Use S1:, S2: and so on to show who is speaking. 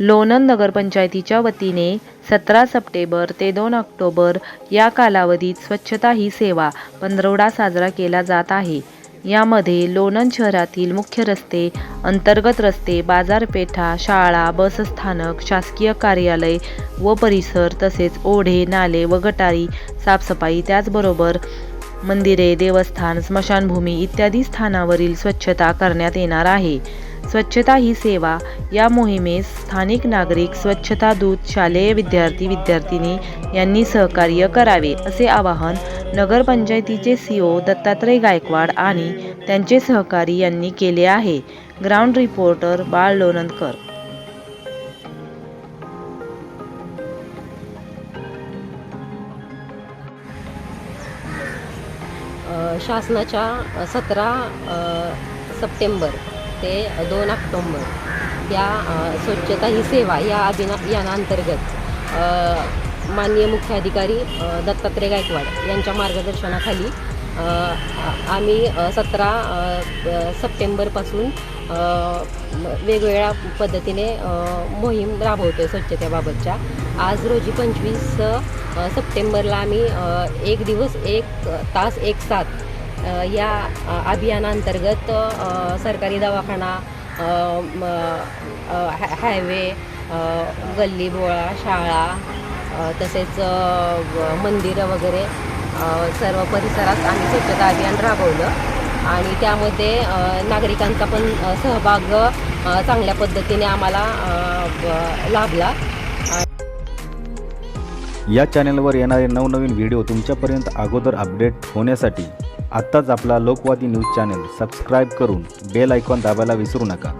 S1: लोणंद नगरपंचायतीच्या वतीने सतरा सप्टेंबर ते दोन ऑक्टोबर या कालावधीत स्वच्छता ही सेवा पंधरवडा साजरा केला जात आहे. यामध्ये लोणंद शहरातील मुख्य रस्ते अंतर्गत रस्ते बाजारपेठा शाळा बसस्थानक शासकीय कार्यालय व परिसर तसेच ओढे नाले व गटारी साफसफाई त्याचबरोबर मंदिरे देवस्थान स्मशानभूमी इत्यादी स्थानावरील स्वच्छता करण्यात येणार आहे. स्वच्छता ही सेवा या मोहिमेस स्थानिक नागरिक स्वच्छता दूत शालेय विद्यार्थी विद्यार्थिनी यांनी सहकार्य करावे असे आवाहन नगरपंचायतीचे सी ओ दत्तात्रय गायकवाड आणि त्यांचे सहकारी यांनी केले आहे. ग्राउंड रिपोर्टर बाळ लोणंदकर.
S2: शासनाच्या सतरा सप्टेंबर ते दोन ऑक्टोंबर. या स्वच्छता ही सेवा या अभिना यानांतर्गत माननीय मुख्याधिकारी दत्तात्रय गायकवाड यांच्या मार्गदर्शनाखाली आम्ही सतरा सप्टेंबरपासून वेगवेगळ्या पद्धतीने मोहीम राबवतो आहे स्वच्छतेबाबतच्या. आज रोजी पंचवीस सप्टेंबरला आम्ही एक दिवस एक तास एक सात या अभियानांतर्गत सरकारी दवाखाना हाय- हायवे गल्लीबोळा गल्ली बोळा शाळा तसेच मंदिरं वगैरे सर्व परिसरात आम्ही स्वच्छता अभियान राबवलं. आणि त्यामध्ये नागरिकांचा पण सहभाग चांगल्या पद्धतीने आम्हाला लाभला.
S3: या चॅनलवर येणारे नवनवीन व्हिडिओ तुमच्यापर्यंत अगोदर अपडेट होण्यासाठी आत्ताच आपला लोकवादी न्यूज चॅनल सबस्क्राईब करून बेल आयकॉन दाबायला विसरू नका.